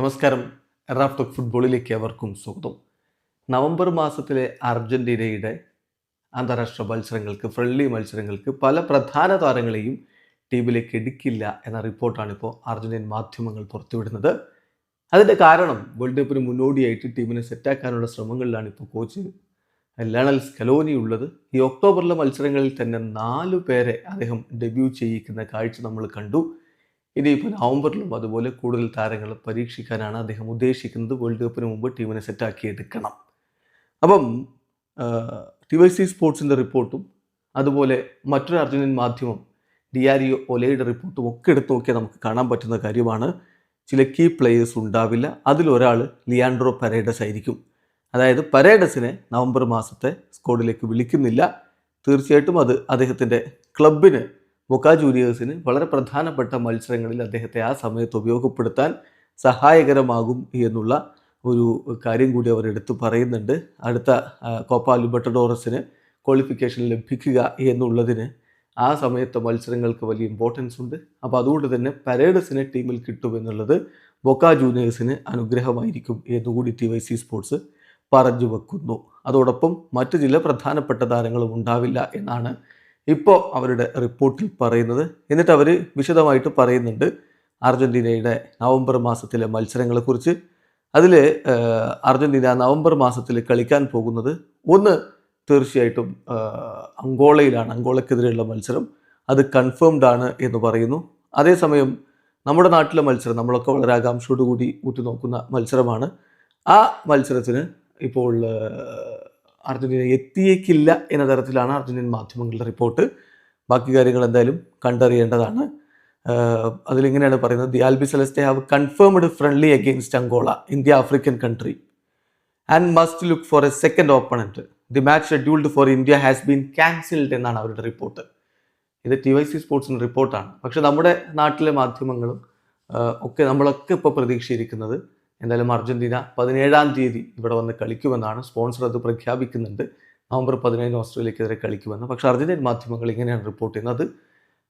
നമസ്കാരം. Raf talk ഫുട്ബോളിലേക്ക് അവർക്കും സ്വാഗതം. നവംബർ മാസത്തിലെ അർജന്റീനയുടെ അന്താരാഷ്ട്ര മത്സരങ്ങൾക്ക് ഫ്രണ്ട്ലി മത്സരങ്ങൾക്ക് പല പ്രധാന താരങ്ങളെയും ടീമിലേക്ക് എടുക്കില്ല എന്ന റിപ്പോർട്ടാണ് ഇപ്പോൾ അർജന്റീൻ മാധ്യമങ്ങൾ പുറത്തുവിടുന്നത്. അതിന്റെ കാരണം വേൾഡ് കപ്പിന് മുന്നോടിയായിട്ട് ടീമിനെ സെറ്റാക്കാനുള്ള ശ്രമങ്ങളിലാണ് ഇപ്പോൾ കോച്ച് ലണൽ സ്കലോനി ഉള്ളത്. ഈ ഒക്ടോബറിലെ മത്സരങ്ങളിൽ തന്നെ നാലു പേരെ അദ്ദേഹം ഡെബ്യൂ ചെയ്യിക്കുന്ന കാഴ്ച നമ്മൾ കണ്ടു. ഇനിയിപ്പോൾ നവംബറിലും അതുപോലെ കൂടുതൽ താരങ്ങൾ പരീക്ഷിക്കാനാണ് അദ്ദേഹം ഉദ്ദേശിക്കുന്നത്. വേൾഡ് കപ്പിന് മുമ്പ് ടീമിനെ സെറ്റാക്കി എടുക്കണം. അപ്പം ടി വൈ സി സ്പോർട്സിന്റെ റിപ്പോർട്ടും അതുപോലെ മറ്റൊരു അർജുനൻ മാധ്യമം ഡിയാരിയോ ഒലയുടെ റിപ്പോർട്ടും ഒക്കെ എടുത്ത് നോക്കിയാൽ നമുക്ക് കാണാൻ പറ്റുന്ന കാര്യമാണ്. ചില കീ പ്ലെയേഴ്സ് ഉണ്ടാവില്ല. അതിലൊരാൾ ലിയാൻഡ്രോ പരേഡസ് ആയിരിക്കും. അതായത് പരേഡസിനെ നവംബർ മാസത്തെ സ്ക്വാഡിലേക്ക് വിളിക്കുന്നില്ല. തീർച്ചയായിട്ടും അത് അദ്ദേഹത്തിന്റെ ക്ലബിന് ബൊക്ക ജൂനിയേഴ്സിന് വളരെ പ്രധാനപ്പെട്ട മത്സരങ്ങളിൽ അദ്ദേഹത്തെ ആ സമയത്ത് ഉപയോഗപ്പെടുത്താൻ സഹായകരമാകും എന്നുള്ള ഒരു കാര്യം കൂടി അവർ എടുത്തു പറയുന്നുണ്ട്. അടുത്ത കോപ്പ ലിബർട്ടഡോറസിന് ക്വാളിഫിക്കേഷൻ ലഭിക്കുക എന്നുള്ളതിന് ആ സമയത്തെ മത്സരങ്ങൾക്ക് വലിയ ഇമ്പോർട്ടൻസ് ഉണ്ട്. അപ്പോൾ അതുകൊണ്ട് തന്നെ പരേഡസിനെ ടീമിൽ കിട്ടുമെന്നുള്ളത് ബൊക്ക ജൂനിയേഴ്സിന് അനുഗ്രഹമായിരിക്കും എന്നുകൂടി ടി വൈ സി സ്പോർട്സ് പറഞ്ഞു വെക്കുന്നു. അതോടൊപ്പം മറ്റു ചില പ്രധാനപ്പെട്ട താരങ്ങളും ഉണ്ടാവില്ല എന്നാണ് ഇപ്പോൾ അവരുടെ റിപ്പോർട്ടിൽ പറയുന്നത് എന്നിട്ട് അവർ വിശദമായിട്ട് പറയുന്നുണ്ട് അർജന്റീനയുടെ നവംബർ മാസത്തിലെ മത്സരങ്ങളെക്കുറിച്ച്. അതിൽ അർജന്റീന നവംബർ മാസത്തിൽ കളിക്കാൻ പോകുന്നത് ഒന്ന് തീർച്ചയായിട്ടും അങ്കോളയിലാണ് അങ്കോളക്കെതിരെയുള്ള മത്സരം. അത് കൺഫേംഡ് ആണ് എന്ന് പറയുന്നു. അതേസമയം നമ്മുടെ നാട്ടിലെ മത്സരം നമ്മളൊക്കെ വളരെ ആകാംക്ഷയോടുകൂടി ഉറ്റുനോക്കുന്ന മത്സരമാണ്. ആ മത്സരത്തിന് ഇപ്പോൾ ആ, അർജന്റീന എത്തിയേക്കില്ല എന്ന തരത്തിലാണ് അർജന്റീൻ മാധ്യമങ്ങളുടെ റിപ്പോർട്ട്. ബാക്കി കാര്യങ്ങൾ എന്തായാലും കണ്ടറിയേണ്ടതാണ്. അതിലിങ്ങനെയാണ് പറയുന്നത്. The Albiceleste have confirmed friendly against Angola in the African country and must look for a second opponent. The match scheduled for India has been cancelled എന്നാണ് അവരുടെ റിപ്പോർട്ട്. ഇത് ടി വൈ സി സ്പോർട്സിന്റെ റിപ്പോർട്ടാണ്. പക്ഷേ നമ്മുടെ നാട്ടിലെ മാധ്യമങ്ങളും ഒക്കെ നമ്മളൊക്കെ ഇപ്പോൾ പ്രതീക്ഷയിരിക്കുന്നത് എന്തായാലും അർജന്റീന പതിനേഴാം തീയതി ഇവിടെ വന്ന് കളിക്കുമെന്നാണ് സ്പോൺസർ അത് പ്രഖ്യാപിക്കുന്നുണ്ട്. നവംബർ പതിനേഴിന് ഓസ്ട്രേലിയക്കെതിരെ കളിക്കുമെന്ന്. പക്ഷെ അർജന്റീൻ മാധ്യമങ്ങൾ ഇങ്ങനെയാണ് റിപ്പോർട്ട് ചെയ്യുന്നത്.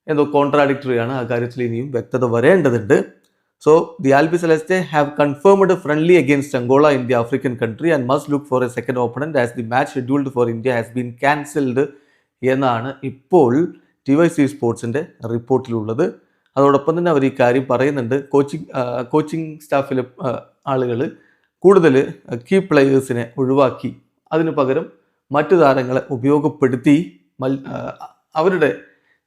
എന്തോ കോൺട്രാഡിക്ടറി ആണ്. ആ കാര്യത്തിൽ ഇനിയും വ്യക്തത വരേണ്ടതുണ്ട്. So the Albiceleste have confirmed friendly against Angola in the African country and must look for a second opponent as the match scheduled for India has been cancelled എന്നാണ് ഇപ്പോൾ ടി വൈ സി സ്പോർട്സിന്റെ റിപ്പോർട്ടിലുള്ളത് അതോടൊപ്പം തന്നെ അവർ ഈ കാര്യം പറയുന്നുണ്ട്. Coaching coaching സ്റ്റാഫിലെ ആളുകൾ കൂടുതൽ കീ പ്ലെയേഴ്സിനെ ഒഴിവാക്കി. അതിനു പകരം മറ്റു താരങ്ങളെ ഉപയോഗപ്പെടുത്തി അവരുടെ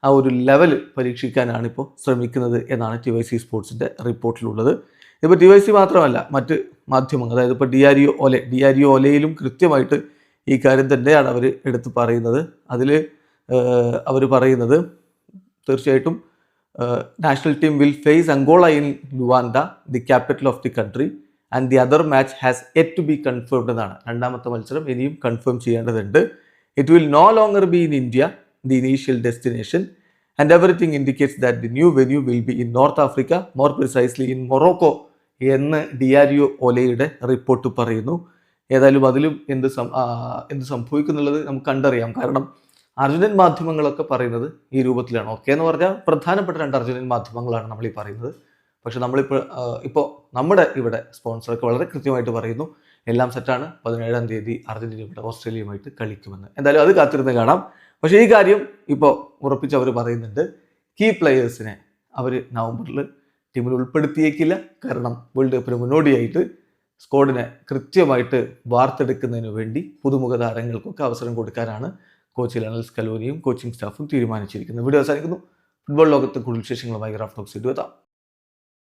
ആ ഒരു ലെവൽ പരീക്ഷിക്കാനാണ് ഇപ്പോൾ ശ്രമിക്കുന്നത് എന്നാണ് ടി വൈ സി സ്പോർട്സിന്റെ റിപ്പോർട്ടിലുള്ളത്. ഇപ്പോൾ ടി വൈ സി മാത്രമല്ല മറ്റ് മാധ്യമങ്ങൾ അതായത് ഇപ്പോൾ D R U Ole D R U ഒലയിലും കൃത്യമായിട്ട് ഈ കാര്യം തന്നെയാണ് അവർ എടുത്ത് പറയുന്നത്. അതിൽ അവർ പറയുന്നത് തീർച്ചയായിട്ടും national team will face Angola in Luanda the capital of the country and the other match has yet to be confirmed എന്നാണ്. രണ്ടാമത്തെ മത്സരം ഇനിയും കൺഫേം ചെയ്യേണ്ടതുണ്ട്. It will no longer be in India the initial destination and everything indicates that the new venue will be in North Africa more precisely in Morocco എന്ന് D R U ഒലയുടെ report പറയുന്നു. ഏതായാലും അതിലും എന്ത് എന്ത് സംഭവിക്കുന്നുള്ളത് നമുക്ക് കണ്ടറിയാം. കാരണം അർജന്റീൻ മാധ്യമങ്ങളൊക്കെ പറയുന്നത് ഈ രൂപത്തിലാണ്. ഓക്കെ എന്ന് പറഞ്ഞാൽ പ്രധാനപ്പെട്ട രണ്ട് അർജുനൻ മാധ്യമങ്ങളാണ് നമ്മൾ ഈ പറയുന്നത്. പക്ഷെ നമ്മളിപ്പോൾ ഇപ്പോൾ നമ്മുടെ ഇവിടെ സ്പോൺസറൊക്കെ വളരെ കൃത്യമായിട്ട് പറയുന്നു എല്ലാം സെറ്റാണ് പതിനേഴാം തീയതി അർജന്റീന ഇവിടെ ഓസ്ട്രേലിയയുമായിട്ട് കളിക്കുമെന്ന്. എന്തായാലും അത് കാത്തിരുന്ന് കാണാം. പക്ഷേ ഈ കാര്യം ഇപ്പോൾ ഉറപ്പിച്ച് അവർ പറയുന്നുണ്ട് കീ പ്ലെയേഴ്സിനെ അവർ നവംബറിൽ ടീമിൽ ഉൾപ്പെടുത്തിയേക്കില്ല. കാരണം വേൾഡ് കപ്പിന് മുന്നോടിയായിട്ട് സ്ക്വാഡിനെ കൃത്യമായിട്ട് വാർത്തെടുക്കുന്നതിന് വേണ്ടി പുതുമുഖ താരങ്ങൾക്കൊക്കെ അവസരം കൊടുക്കാനാണ് കോച്ച് ലണൽ സ്കലോനിയും കോച്ചിങ് സ്റ്റാഫും തീരുമാനിച്ചിരിക്കുന്നത് വീഡിയോ അവസാനിക്കുന്നു. ഫുട്ബോൾ ലോകത്തെ കൂടുതൽ വിശേഷങ്ങളുമായി ഗ്രാഫ് ടോക്സ് എത്താം